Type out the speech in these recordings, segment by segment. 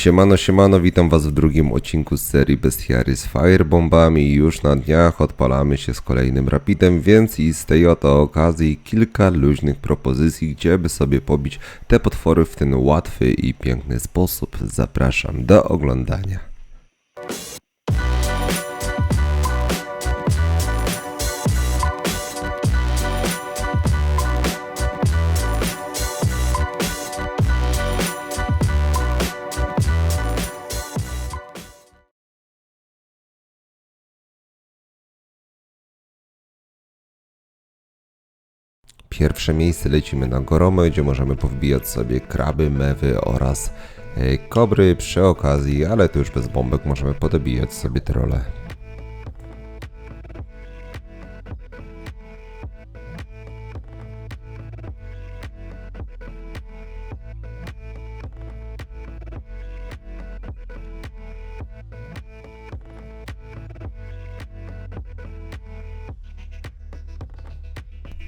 Siemano, siemano, witam was w drugim odcinku z serii Bestiary z Firebombami. Już na dniach odpalamy się z kolejnym rapidem, więc i z tej oto okazji kilka luźnych propozycji, gdzie by sobie pobić te potwory w ten łatwy i piękny sposób. Zapraszam do oglądania. Pierwsze miejsce lecimy na Goromę, gdzie możemy powbijać sobie kraby, mewy oraz e, kobry przy okazji, ale to już bez bombek możemy podobijać sobie te role.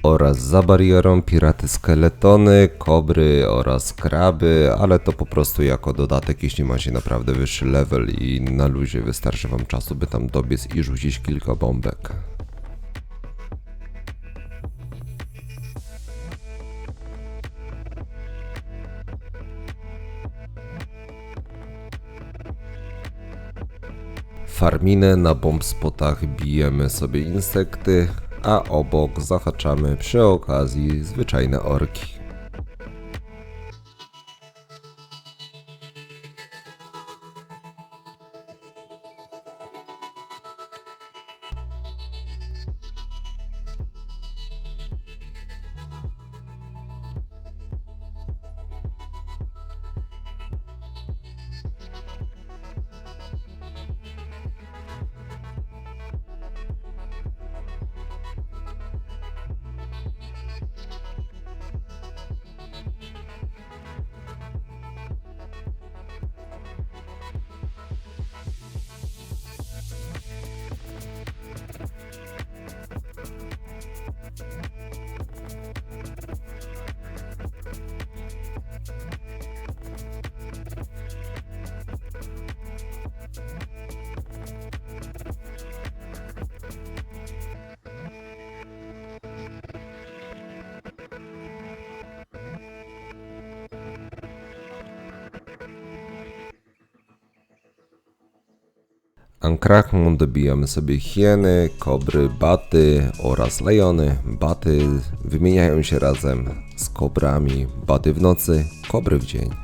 Oraz za barierą piraty skeletony, kobry oraz kraby, ale to po prostu jako dodatek, jeśli macie naprawdę wyższy level i na luzie wystarczy wam czasu, by tam dobiec i rzucić kilka bombek. Farminę na bomb spotach bijemy sobie insekty, a obok zahaczamy przy okazji zwyczajne orki. Ankrachmu dobijamy sobie hieny, kobry, baty oraz lejony. Baty wymieniają się razem z kobrami, baty w nocy, kobry w dzień.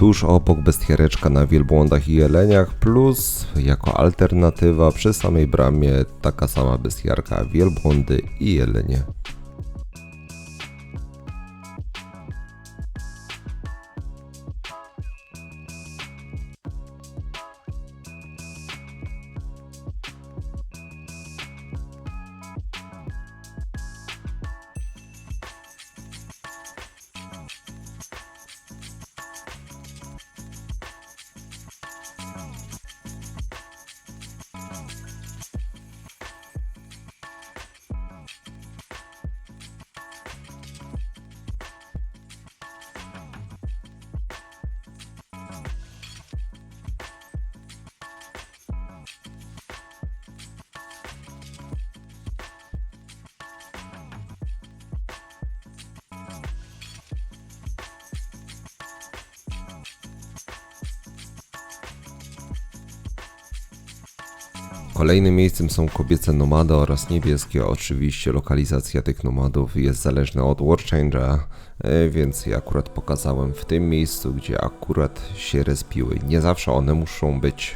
Tuż obok bestiareczka na wielbłądach i jeleniach, plus jako alternatywa przy samej bramie taka sama bestiarka, wielbłądy i jelenie. Kolejnym miejscem są kobiece nomady oraz niebieskie. Oczywiście lokalizacja tych nomadów jest zależna od Warchange'a, e, więc ja akurat pokazałem w tym miejscu, gdzie akurat się respiły. Nie zawsze one muszą być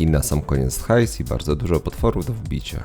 i na sam koniec hajs i bardzo dużo potworów do wbicia.